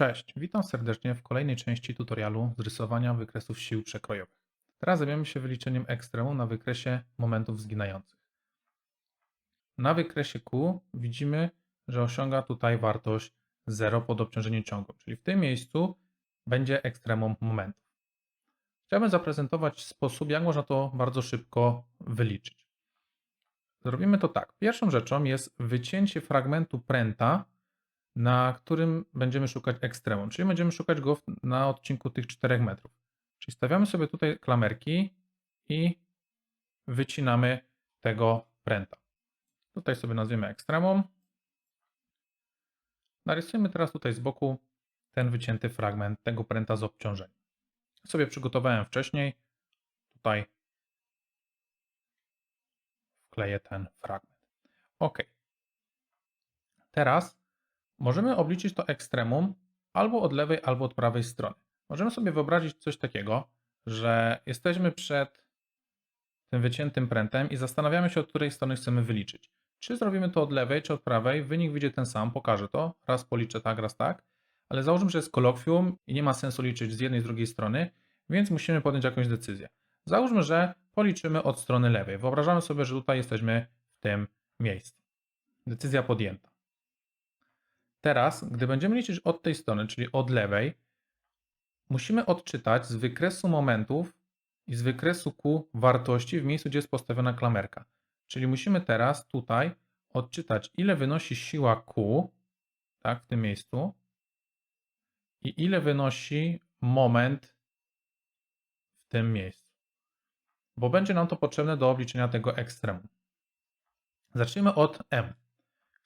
Cześć, witam serdecznie w kolejnej części tutorialu z rysowania wykresów sił przekrojowych. Teraz zajmiemy się wyliczeniem ekstremum na wykresie momentów zginających. Na wykresie Q widzimy, że osiąga tutaj wartość 0 pod obciążeniem ciągu, czyli w tym miejscu będzie ekstremum momentów. Chciałbym zaprezentować sposób, jak można to bardzo szybko wyliczyć. Zrobimy to tak. Pierwszą rzeczą jest wycięcie fragmentu pręta, na którym będziemy szukać ekstremum, czyli będziemy szukać go na odcinku tych 4 metrów. Czyli stawiamy sobie tutaj klamerki i wycinamy tego pręta. Tutaj sobie nazwiemy ekstremum. Narysujemy teraz tutaj z boku ten wycięty fragment tego pręta z obciążeniem. Sobie przygotowałem wcześniej. Tutaj wkleję ten fragment. OK. Teraz możemy obliczyć to ekstremum albo od lewej, albo od prawej strony. Możemy sobie wyobrazić coś takiego, że jesteśmy przed tym wyciętym prętem i zastanawiamy się, od której strony chcemy wyliczyć. Czy zrobimy to od lewej, czy od prawej, wynik wyjdzie ten sam, pokażę to. Raz policzę tak, raz tak, ale załóżmy, że jest kolokwium i nie ma sensu liczyć z jednej z drugiej strony, więc musimy podjąć jakąś decyzję. Załóżmy, że policzymy od strony lewej. Wyobrażamy sobie, że tutaj jesteśmy w tym miejscu. Decyzja podjęta. Teraz, gdy będziemy liczyć od tej strony, czyli od lewej, musimy odczytać z wykresu momentów i z wykresu Q wartości w miejscu, gdzie jest postawiona klamerka. Czyli musimy teraz tutaj odczytać, ile wynosi siła Q, tak, w tym miejscu, i ile wynosi moment w tym miejscu. Bo będzie nam to potrzebne do obliczenia tego ekstremum. Zacznijmy od M.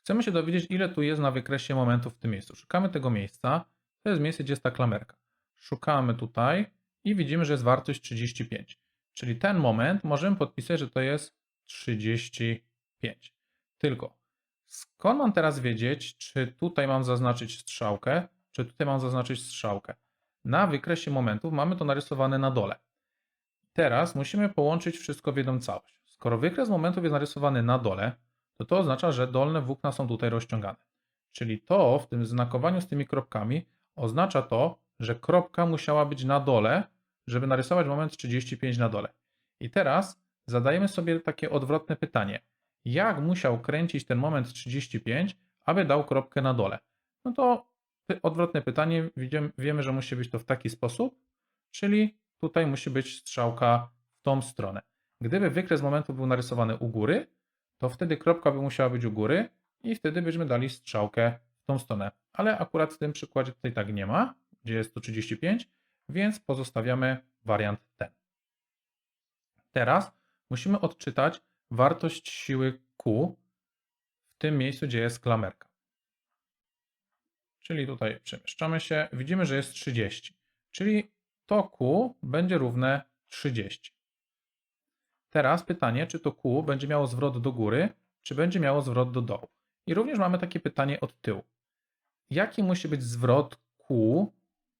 Chcemy się dowiedzieć, ile tu jest na wykresie momentów w tym miejscu. Szukamy tego miejsca. To jest miejsce, gdzie jest ta klamerka. Szukamy tutaj i widzimy, że jest wartość 35. Czyli ten moment możemy podpisać, że to jest 35. Tylko skąd mam teraz wiedzieć, czy tutaj mam zaznaczyć strzałkę, czy tutaj mam zaznaczyć strzałkę? Na wykresie momentów mamy to narysowane na dole. Teraz musimy połączyć wszystko w jedną całość. Skoro wykres momentów jest narysowany na dole, to to oznacza, że dolne włókna są tutaj rozciągane. Czyli to w tym znakowaniu z tymi kropkami oznacza to, że kropka musiała być na dole, żeby narysować moment 35 na dole. I teraz zadajemy sobie takie odwrotne pytanie. Jak musiał kręcić ten moment 35, aby dał kropkę na dole? No to odwrotne pytanie, wiemy, że musi być to w taki sposób, czyli tutaj musi być strzałka w tą stronę. Gdyby wykres momentu był narysowany u góry, to wtedy kropka by musiała być u góry i wtedy byśmy dali strzałkę w tą stronę. Ale akurat w tym przykładzie tutaj tak nie ma, gdzie jest to 35, więc pozostawiamy wariant ten. Teraz musimy odczytać wartość siły Q w tym miejscu, gdzie jest klamerka. Czyli tutaj przemieszczamy się, widzimy, że jest 30, czyli to Q będzie równe 30. Teraz pytanie, czy to Q będzie miało zwrot do góry, czy będzie miało zwrot do dołu. I również mamy takie pytanie od tyłu. Jaki musi być zwrot Q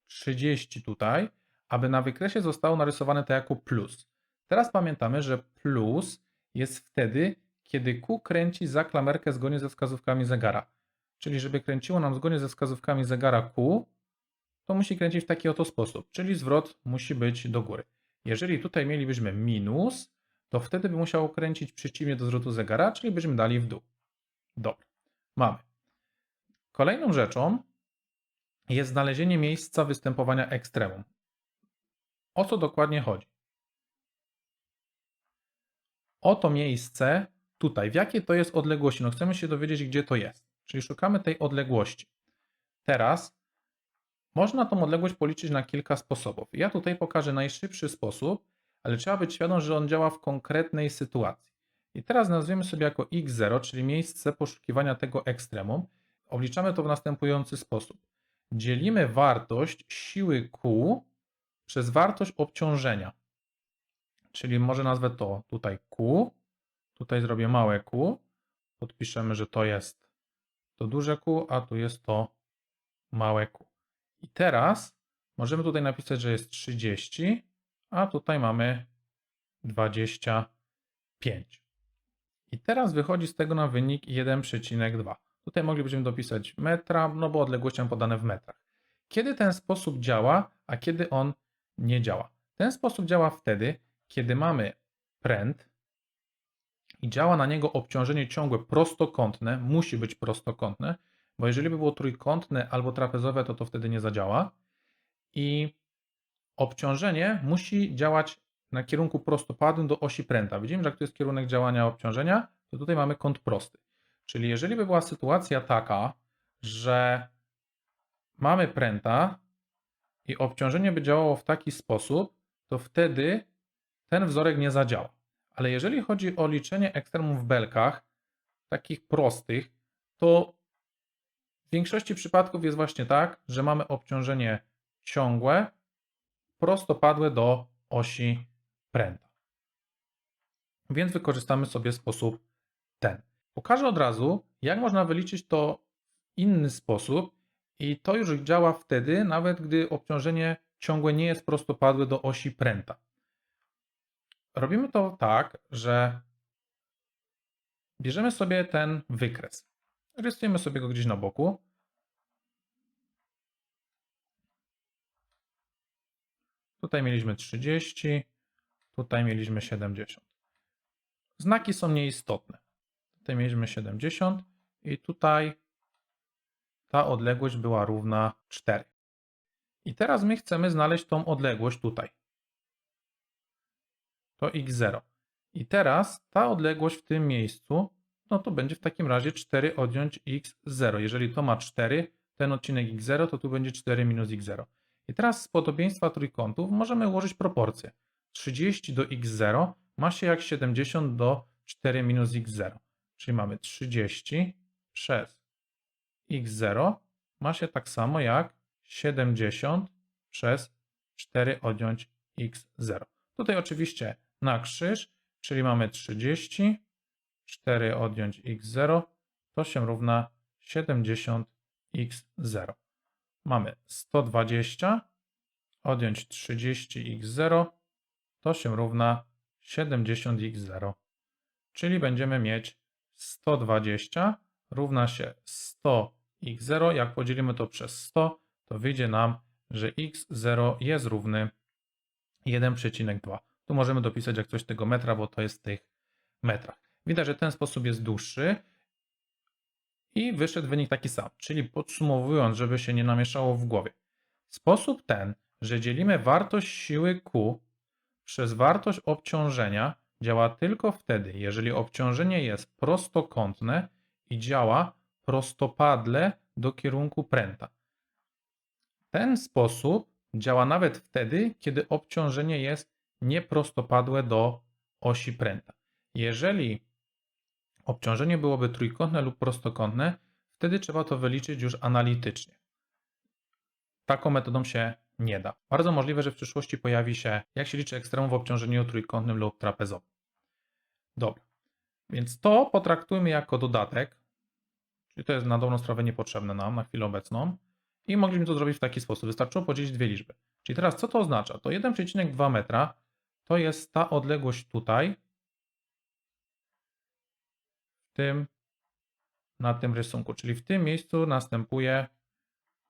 30 tutaj, aby na wykresie zostało narysowane to jako plus? Teraz pamiętamy, że plus jest wtedy, kiedy Q kręci za klamerkę zgodnie ze wskazówkami zegara. Czyli żeby kręciło nam zgodnie ze wskazówkami zegara Q, to musi kręcić w taki oto sposób, czyli zwrot musi być do góry. Jeżeli tutaj mielibyśmy minus, to wtedy by musiało kręcić przeciwnie do zwrotu zegara, czyli byśmy dali w dół. Dobra, mamy. Kolejną rzeczą jest znalezienie miejsca występowania ekstremum. O co dokładnie chodzi? O to miejsce tutaj. W jakiej to jest odległości? No chcemy się dowiedzieć, gdzie to jest. Czyli szukamy tej odległości. Teraz można tą odległość policzyć na kilka sposobów. Ja tutaj pokażę najszybszy sposób, ale trzeba być świadom, że on działa w konkretnej sytuacji. I teraz nazwiemy sobie jako x0, czyli miejsce poszukiwania tego ekstremum. Obliczamy to w następujący sposób. Dzielimy wartość siły Q przez wartość obciążenia. Czyli może nazwę to tutaj Q, tutaj zrobię małe Q, podpiszemy, że to jest to duże Q, a tu jest to małe Q. I teraz możemy tutaj napisać, że jest 30, a tutaj mamy 25. I teraz wychodzi z tego na wynik 1,2. Tutaj moglibyśmy dopisać metra, no bo odległości mam podane w metrach. kiedy ten sposób działa, a kiedy on nie działa. Ten sposób działa wtedy, kiedy mamy pręt i działa na niego obciążenie ciągłe prostokątne, musi być prostokątne, bo jeżeli by było trójkątne albo trapezowe, to to wtedy nie zadziała. I obciążenie musi działać na kierunku prostopadłym do osi pręta. Widzimy, że jak to jest kierunek działania obciążenia, to tutaj mamy kąt prosty. Czyli jeżeli by była sytuacja taka, że mamy pręta i obciążenie by działało w taki sposób, to wtedy ten wzorek nie zadziała. Ale jeżeli chodzi o liczenie ekstremum w belkach, takich prostych, to w większości przypadków jest właśnie tak, że mamy obciążenie ciągłe, prostopadłe do osi pręta. Więc wykorzystamy sobie sposób ten. Pokażę od razu, jak można wyliczyć to w inny sposób i to już działa wtedy, nawet gdy obciążenie ciągłe nie jest prostopadłe do osi pręta. Robimy to tak, że bierzemy sobie ten wykres. Rysujemy sobie go gdzieś na boku. Tutaj mieliśmy 30, tutaj mieliśmy 70. Znaki są nieistotne. Tutaj mieliśmy 70 i tutaj ta odległość była równa 4. I teraz my chcemy znaleźć tą odległość tutaj. To x0. I teraz ta odległość w tym miejscu, no to będzie w takim razie 4 odjąć x0. Jeżeli to ma 4, ten odcinek x0, to tu będzie 4 minus x0. I teraz z podobieństwa trójkątów możemy ułożyć proporcje. 30 do x0 ma się jak 70 do 4 minus x0. Czyli mamy 30 przez x0 ma się tak samo jak 70 przez 4 odjąć x0. Tutaj oczywiście na krzyż, czyli mamy 30, 4 odjąć x0, to się równa 70 x0. Mamy 120, odjąć 30 x0, to się równa 70 x0. Czyli będziemy mieć 120 równa się 100 x0. Jak podzielimy to przez 100, to wyjdzie nam, że x0 jest równy 1,2. Tu możemy dopisać jak coś tego metra, bo to jest w tych metrach. Widać, że ten sposób jest dłuższy i wyszedł wynik taki sam. Czyli podsumowując, żeby się nie namieszało w głowie. Sposób ten, że dzielimy wartość siły Q przez wartość obciążenia działa tylko wtedy, jeżeli obciążenie jest prostokątne i działa prostopadle do kierunku pręta. Ten sposób działa nawet wtedy, kiedy obciążenie jest nieprostopadłe do osi pręta. Jeżeli obciążenie byłoby trójkątne lub prostokątne, wtedy trzeba to wyliczyć już analitycznie. Taką metodą się nie da. Bardzo możliwe, że w przyszłości pojawi się, jak się liczy ekstremum w obciążeniu trójkątnym lub trapezowym. Dobra, więc to potraktujmy jako dodatek, czyli to jest na dobrą sprawę niepotrzebne nam na chwilę obecną i mogliśmy to zrobić w taki sposób. Wystarczyło podzielić dwie liczby. Czyli teraz co to oznacza? To 1,2 metra to jest ta odległość tutaj, tym, na tym rysunku. Czyli w tym miejscu następuje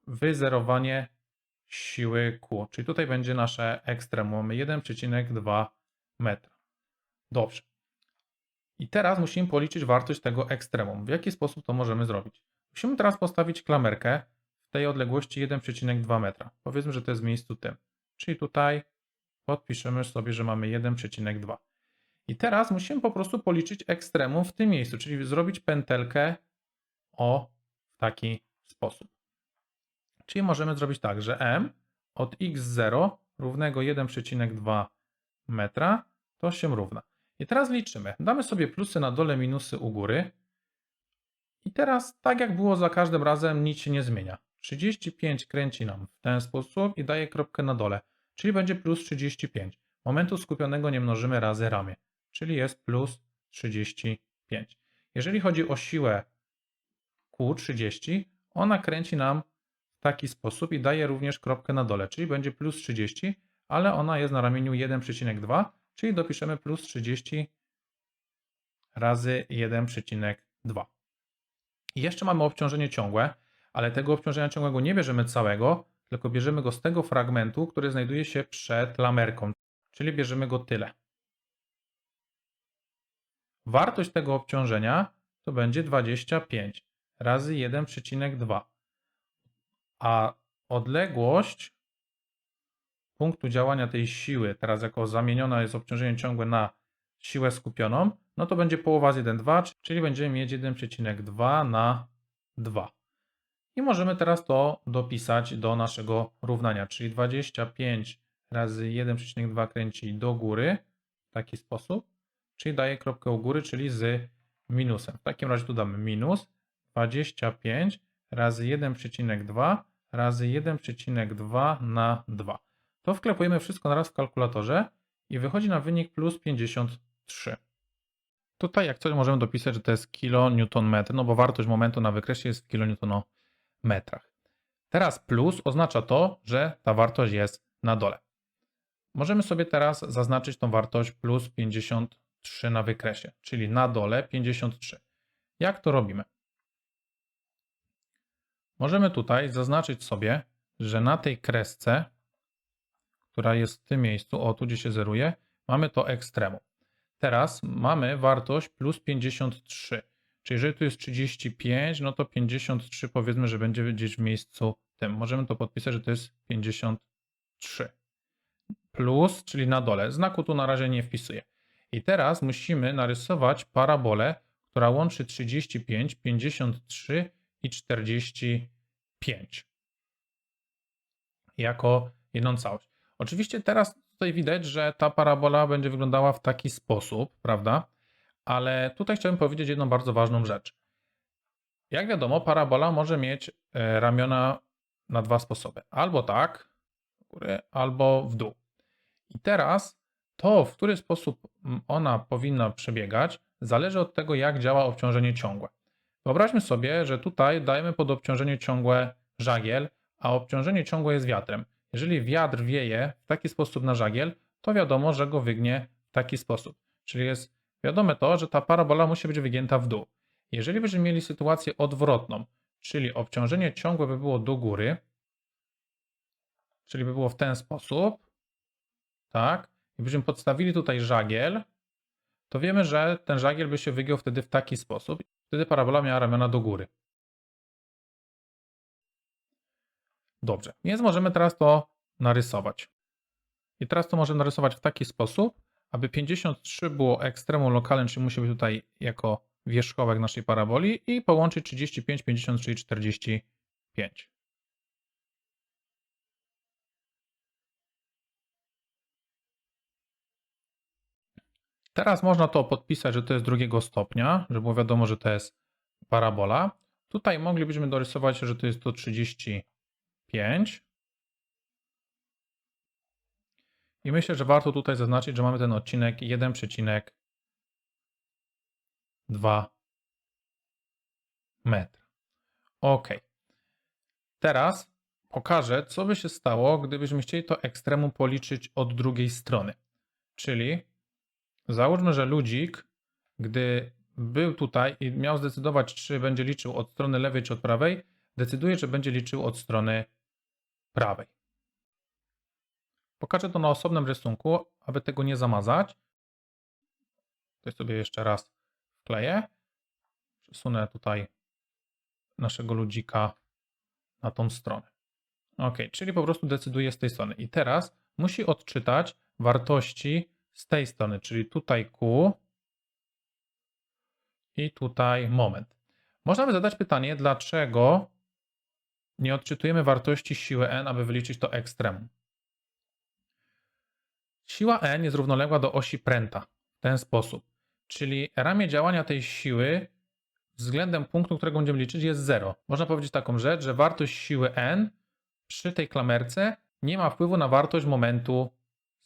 wyzerowanie siły Q. Czyli tutaj będzie nasze ekstremum 1,2 metra. Dobrze. I teraz musimy policzyć wartość tego ekstremum. W jaki sposób to możemy zrobić? Musimy teraz postawić klamerkę w tej odległości 1,2 metra. Powiedzmy, że to jest w miejscu tym. Czyli tutaj podpiszemy sobie, że mamy 1,2. I teraz musimy po prostu policzyć ekstremum w tym miejscu, czyli zrobić pętelkę o w taki sposób. Czyli możemy zrobić tak, że m od x0 równego 1,2 metra to się równa. I teraz liczymy. Damy sobie plusy na dole, minusy u góry. I teraz, tak jak było za każdym razem, nic się nie zmienia. 35 kręci nam w ten sposób i daje kropkę na dole, czyli będzie plus 35. Momentu skupionego nie mnożymy razy ramię, czyli jest plus 35. Jeżeli chodzi o siłę Q30, ona kręci nam w taki sposób i daje również kropkę na dole, czyli będzie plus 30, ale ona jest na ramieniu 1,2, czyli dopiszemy plus 30 razy 1,2. I jeszcze mamy obciążenie ciągłe, ale tego obciążenia ciągłego nie bierzemy całego, tylko bierzemy go z tego fragmentu, który znajduje się przed lamerką, czyli bierzemy go tyle. Wartość tego obciążenia to będzie 25 razy 1,2. A odległość punktu działania tej siły, teraz jako zamieniona jest obciążenie ciągłe na siłę skupioną, no to będzie połowa z 1,2, czyli będziemy mieć 1,2 na 2. I możemy teraz to dopisać do naszego równania, czyli 25 razy 1,2 kręci do góry w taki sposób, czyli daje kropkę u góry, czyli z minusem. W takim razie tu damy minus 25 razy 1,2 razy 1,2 na 2. To wklepujemy wszystko naraz w kalkulatorze i wychodzi na wynik plus 53. Tutaj jak coś możemy dopisać, że to jest kilonewton-metr, no bo wartość momentu na wykresie jest w kilonewtonometrach. Teraz plus oznacza to, że ta wartość jest na dole. Możemy sobie teraz zaznaczyć tą wartość plus 53 na wykresie, czyli na dole 53. Jak to robimy? Możemy tutaj zaznaczyć sobie, że na tej kresce, która jest w tym miejscu, o tu gdzie się zeruje, mamy to ekstremum. Teraz mamy wartość plus 53. Czyli jeżeli tu jest 35, no to 53 powiedzmy, że będzie gdzieś w miejscu tym. Możemy to podpisać, że to jest 53. Plus, czyli na dole. Znaku tu na razie nie wpisuję. I teraz musimy narysować parabolę, która łączy 35, 53 i 45 jako jedną całość. Oczywiście teraz tutaj widać, że ta parabola będzie wyglądała w taki sposób, prawda? Ale tutaj chciałbym powiedzieć jedną bardzo ważną rzecz. Jak wiadomo, parabola może mieć e, ramiona na dwa sposoby. Albo tak, w górę, albo w dół. I teraz to, w który sposób ona powinna przebiegać, zależy od tego, jak działa obciążenie ciągłe. Wyobraźmy sobie, że tutaj dajemy pod obciążenie ciągłe żagiel, a obciążenie ciągłe jest wiatrem. Jeżeli wiatr wieje w taki sposób na żagiel, to wiadomo, że go wygnie w taki sposób. Czyli jest wiadome to, że ta parabola musi być wygięta w dół. Jeżeli byśmy mieli sytuację odwrotną, czyli obciążenie ciągłe by było do góry, czyli by było w ten sposób, tak, i byśmy podstawili tutaj żagiel, to wiemy, że ten żagiel by się wygiął wtedy w taki sposób. Wtedy parabola miała ramiona do góry. Dobrze, więc możemy teraz to narysować. I teraz to możemy narysować w taki sposób, aby 53 było ekstremum lokalnym, czyli musi być tutaj jako wierzchołek naszej paraboli i połączyć 35, 50, czyli 45. Teraz można to podpisać, że to jest drugiego stopnia, żeby było wiadomo, że to jest parabola. Tutaj moglibyśmy dorysować, że to jest to 35. I myślę, że warto tutaj zaznaczyć, że mamy ten odcinek 1,2 metra. Ok. Teraz pokażę, co by się stało, gdybyśmy chcieli to ekstremum policzyć od drugiej strony. Czyli Załóżmy, że ludzik, gdy był tutaj i miał zdecydować, czy będzie liczył od strony lewej czy od prawej, decyduje, że będzie liczył od strony prawej. Pokażę to na osobnym rysunku, aby tego nie zamazać. To sobie jeszcze raz wkleję. Przesunę tutaj naszego ludzika na tą stronę. Ok, czyli po prostu decyduje z tej strony. I teraz musi odczytać wartości z tej strony, czyli tutaj Q i tutaj moment. Można by zadać pytanie, dlaczego nie odczytujemy wartości siły n, aby wyliczyć to ekstremum. Siła n jest równoległa do osi pręta w ten sposób, czyli ramię działania tej siły względem punktu, którego będziemy liczyć jest 0. Można powiedzieć taką rzecz, że wartość siły n przy tej klamerce nie ma wpływu na wartość momentu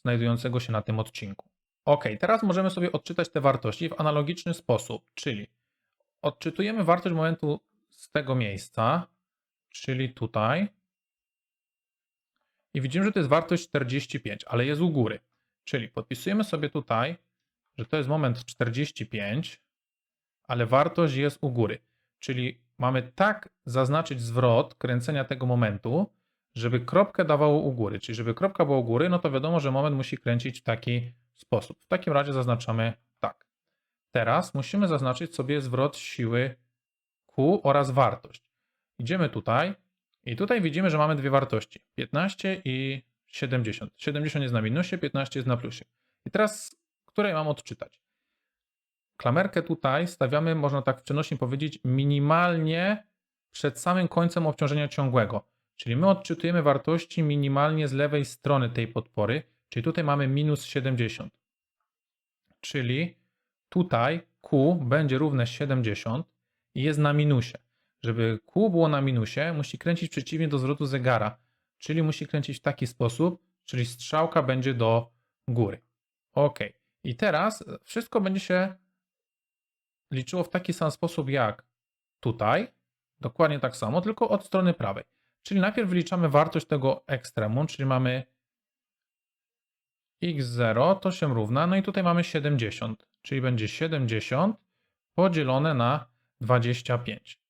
znajdującego się na tym odcinku. Ok, teraz możemy sobie odczytać te wartości w analogiczny sposób, czyli odczytujemy wartość momentu z tego miejsca, czyli tutaj. I widzimy, że to jest wartość 45, ale jest u góry. Czyli podpisujemy sobie tutaj, że to jest moment 45, ale wartość jest u góry. Czyli mamy tak zaznaczyć zwrot kręcenia tego momentu, żeby kropkę dawało u góry. Czyli żeby kropka była u góry, no to wiadomo, że moment musi kręcić w taki sposób. W takim razie zaznaczamy tak. Teraz musimy zaznaczyć sobie zwrot siły Q oraz wartość. Idziemy tutaj i tutaj widzimy, że mamy dwie wartości. 15 i 70. 70 jest na minusie, 15 jest na plusie. I teraz, której mam odczytać? Klamerkę tutaj stawiamy, można tak w przenośni powiedzieć, minimalnie przed samym końcem obciążenia ciągłego. Czyli my odczytujemy wartości minimalnie z lewej strony tej podpory, czyli tutaj mamy minus 70. Czyli tutaj Q będzie równe 70 i jest na minusie. Żeby Q było na minusie, musi kręcić przeciwnie do zwrotu zegara, czyli musi kręcić w taki sposób, czyli strzałka będzie do góry. Ok. I teraz wszystko będzie się liczyło w taki sam sposób jak tutaj, dokładnie tak samo, tylko od strony prawej. Czyli najpierw wyliczamy wartość tego ekstremum, czyli mamy x0 to się równa, no i tutaj mamy 70, czyli będzie 70 podzielone na 25.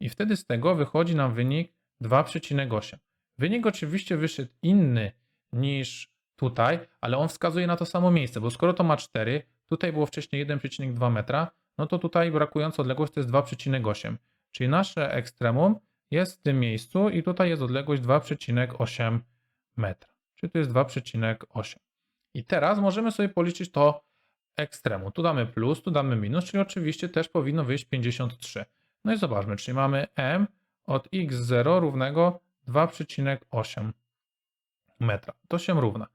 I wtedy z tego wychodzi nam wynik 2,8. Wynik oczywiście wyszedł inny niż tutaj, ale on wskazuje na to samo miejsce, bo skoro to ma 4, tutaj było wcześniej 1,2 metra, no to tutaj brakująca odległość to jest 2,8. Czyli nasze ekstremum jest w tym miejscu i tutaj jest odległość 2,8 metra. Czyli to jest 2,8. I teraz możemy sobie policzyć to ekstremum. Tu damy plus, tu damy minus, czyli oczywiście też powinno wyjść 53. No i zobaczmy, czyli mamy m od x0 równego 2,8 metra. To się równa.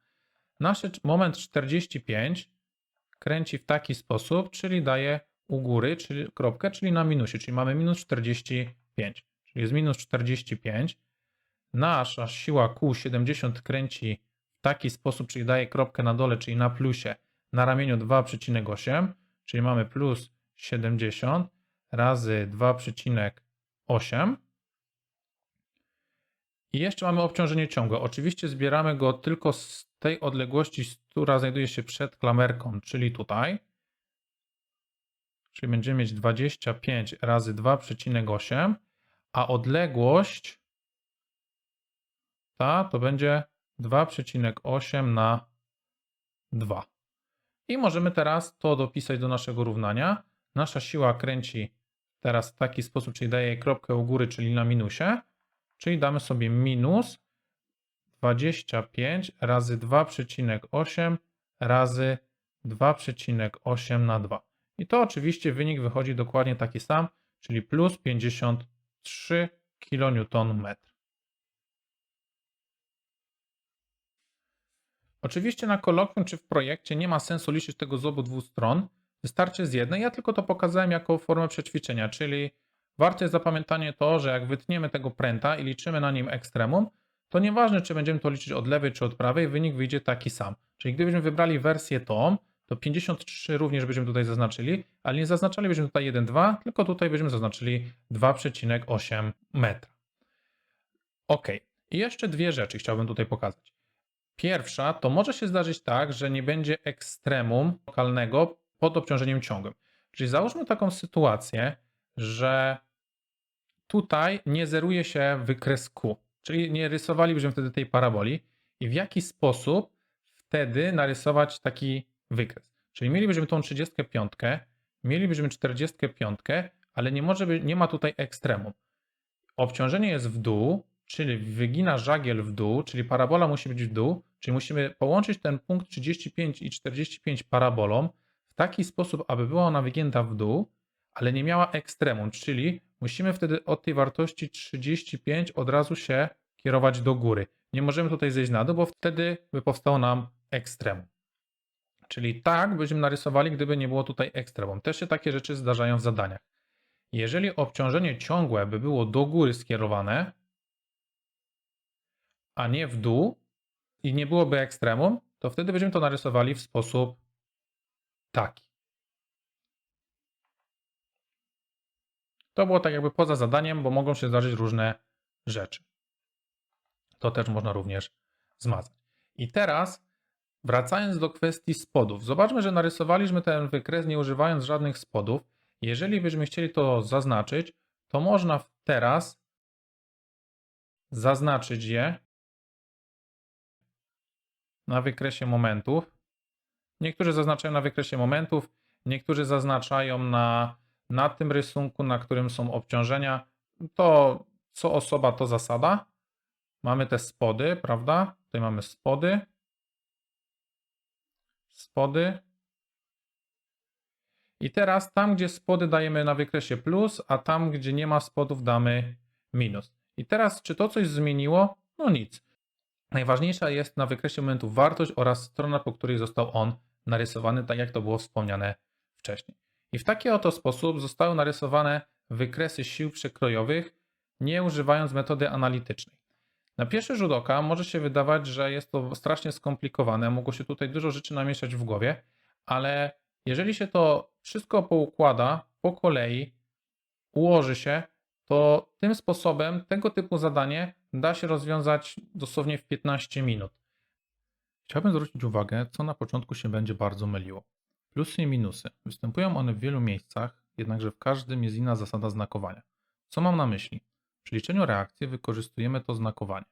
Nasz moment 45 kręci w taki sposób, czyli daje u góry, czyli kropkę, czyli na minusie, czyli mamy minus 45, czyli jest minus 45. Nasza siła Q70 kręci w taki sposób, czyli daje kropkę na dole, czyli na plusie, na ramieniu 2,8, czyli mamy plus 70 razy 2,8. I jeszcze mamy obciążenie ciągłe. Oczywiście zbieramy go tylko z tej odległości, która znajduje się przed klamerką, czyli tutaj. Czyli będziemy mieć 25 razy 2,8, a odległość ta to będzie 2,8 na 2. I możemy teraz to dopisać do naszego równania. Nasza siła kręci teraz w taki sposób, czyli daje kropkę u góry, czyli na minusie, czyli damy sobie minus 25 razy 2,8 razy 2,8 na 2. I to oczywiście wynik wychodzi dokładnie taki sam, czyli plus 53 kN. Oczywiście na kolokwium czy w projekcie nie ma sensu liczyć tego z obu stron, wystarczy z jednej. Ja tylko to pokazałem jako formę przećwiczenia, czyli warto jest zapamiętanie to, że jak wytniemy tego pręta i liczymy na nim ekstremum, to nieważne czy będziemy to liczyć od lewej czy od prawej, wynik wyjdzie taki sam. Czyli gdybyśmy wybrali wersję tą, to 53 również byśmy tutaj zaznaczyli, ale nie zaznaczalibyśmy tutaj 1,2, tylko tutaj byśmy zaznaczyli 2,8 metra. Ok. I jeszcze dwie rzeczy chciałbym tutaj pokazać. Pierwsza, to może się zdarzyć tak, że nie będzie ekstremum lokalnego pod obciążeniem ciągłym. Czyli załóżmy taką sytuację, że tutaj nie zeruje się wykres Q, czyli nie rysowalibyśmy wtedy tej paraboli i w jaki sposób wtedy narysować taki wykres. Czyli mielibyśmy tą 35, mielibyśmy 45, ale nie, może być, nie ma tutaj ekstremum. Obciążenie jest w dół, czyli wygina żagiel w dół, czyli parabola musi być w dół, czyli musimy połączyć ten punkt 35 i 45 parabolą w taki sposób, aby była ona wygięta w dół, ale nie miała ekstremum, czyli musimy wtedy od tej wartości 35 od razu się kierować do góry. Nie możemy tutaj zejść na dół, bo wtedy by powstało nam ekstremum. Czyli tak byśmy narysowali, gdyby nie było tutaj ekstremum. Też się takie rzeczy zdarzają w zadaniach. Jeżeli obciążenie ciągłe by było do góry skierowane, a nie w dół i nie byłoby ekstremum, to wtedy byśmy to narysowali w sposób taki. To było tak jakby poza zadaniem, bo mogą się zdarzyć różne rzeczy. To też można również zmazać. I teraz wracając do kwestii spodów. Zobaczmy, że narysowaliśmy ten wykres nie używając żadnych spodów. Jeżeli byśmy chcieli to zaznaczyć, to można teraz zaznaczyć je na wykresie momentów. Niektórzy zaznaczają na wykresie momentów, niektórzy zaznaczają na, na tym rysunku, na którym są obciążenia. To co osoba, to zasada. Mamy te spody, prawda? Tutaj mamy spody. Spody. I teraz tam, gdzie spody dajemy na wykresie plus, a tam, gdzie nie ma spodów damy minus. I teraz, czy to coś zmieniło? No nic. Najważniejsza jest na wykresie momentów wartość oraz strona, po której został on narysowany, tak jak to było wspomniane wcześniej. I w taki oto sposób zostały narysowane wykresy sił przekrojowych, nie używając metody analitycznej. Na pierwszy rzut oka może się wydawać, że jest to strasznie skomplikowane, mogło się tutaj dużo rzeczy namieszać w głowie, ale jeżeli się to wszystko poukłada po kolei, ułoży się, to tym sposobem tego typu zadanie da się rozwiązać dosłownie w 15 minut. Chciałbym zwrócić uwagę, co na początku się będzie bardzo myliło. Plusy i minusy. Występują one w wielu miejscach, jednakże w każdym jest inna zasada znakowania. Co mam na myśli? Przy liczeniu reakcji wykorzystujemy to znakowanie.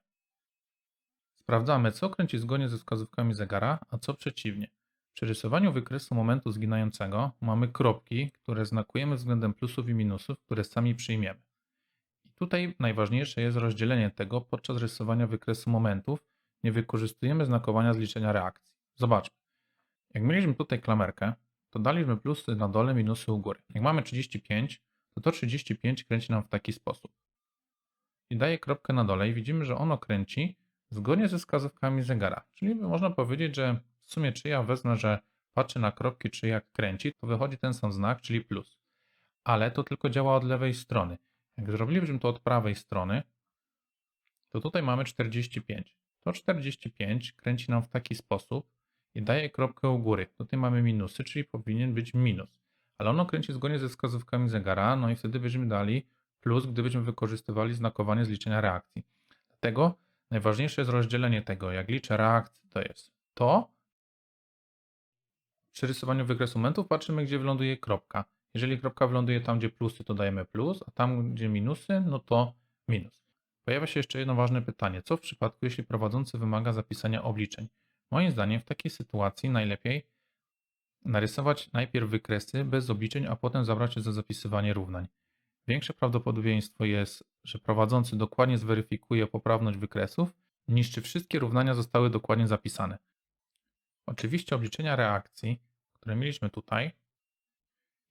Sprawdzamy, co kręci zgodnie ze wskazówkami zegara, a co przeciwnie. Przy rysowaniu wykresu momentu zginającego mamy kropki, które znakujemy względem plusów i minusów, które sami przyjmiemy. I tutaj najważniejsze jest rozdzielenie tego podczas rysowania wykresu momentów. Nie wykorzystujemy znakowania z liczenia reakcji. Zobaczmy. Jak mieliśmy tutaj klamerkę, to daliśmy plusy na dole, minusy u góry. Jak mamy 35, to to 35 kręci nam w taki sposób. I daję kropkę na dole i widzimy, że ono kręci zgodnie ze wskazówkami zegara. Czyli można powiedzieć, że w sumie czy ja wezmę, że patrzę na kropki, czy jak kręci, to wychodzi ten sam znak, czyli plus. Ale to tylko działa od lewej strony. Jak zrobilibyśmy to od prawej strony, to tutaj mamy 45. To 45 kręci nam w taki sposób i daje kropkę u góry. Tutaj mamy minusy, czyli powinien być minus. Ale ono kręci zgodnie ze wskazówkami zegara, no i wtedy byśmy dali plus, gdybyśmy wykorzystywali znakowanie z liczenia reakcji. Dlatego najważniejsze jest rozdzielenie tego. Jak liczę reakcję, to jest to. Przy rysowaniu wykresu momentów patrzymy, gdzie wyląduje kropka. Jeżeli kropka wyląduje tam, gdzie plusy, to dajemy plus, a tam, gdzie minusy, no to minus. Pojawia się jeszcze jedno ważne pytanie. Co w przypadku, jeśli prowadzący wymaga zapisania obliczeń? Moim zdaniem w takiej sytuacji najlepiej narysować najpierw wykresy bez obliczeń, a potem zabrać się za zapisywanie równań. Większe prawdopodobieństwo jest, że prowadzący dokładnie zweryfikuje poprawność wykresów, niż czy wszystkie równania zostały dokładnie zapisane. Oczywiście obliczenia reakcji, które mieliśmy tutaj,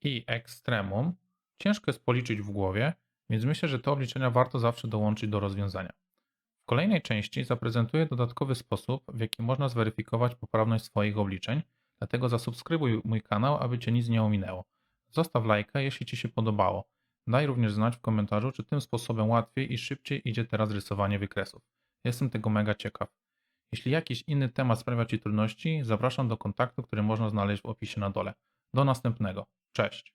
i ekstremum, ciężko jest policzyć w głowie, więc myślę, że te obliczenia warto zawsze dołączyć do rozwiązania. W kolejnej części zaprezentuję dodatkowy sposób, w jaki można zweryfikować poprawność swoich obliczeń, dlatego zasubskrybuj mój kanał, aby Cię nic nie ominęło. Zostaw lajka, jeśli Ci się podobało. Daj również znać w komentarzu, czy tym sposobem łatwiej i szybciej idzie teraz rysowanie wykresów. Jestem tego mega ciekaw. Jeśli jakiś inny temat sprawia Ci trudności, zapraszam do kontaktu, który można znaleźć w opisie na dole. Do następnego. Cześć.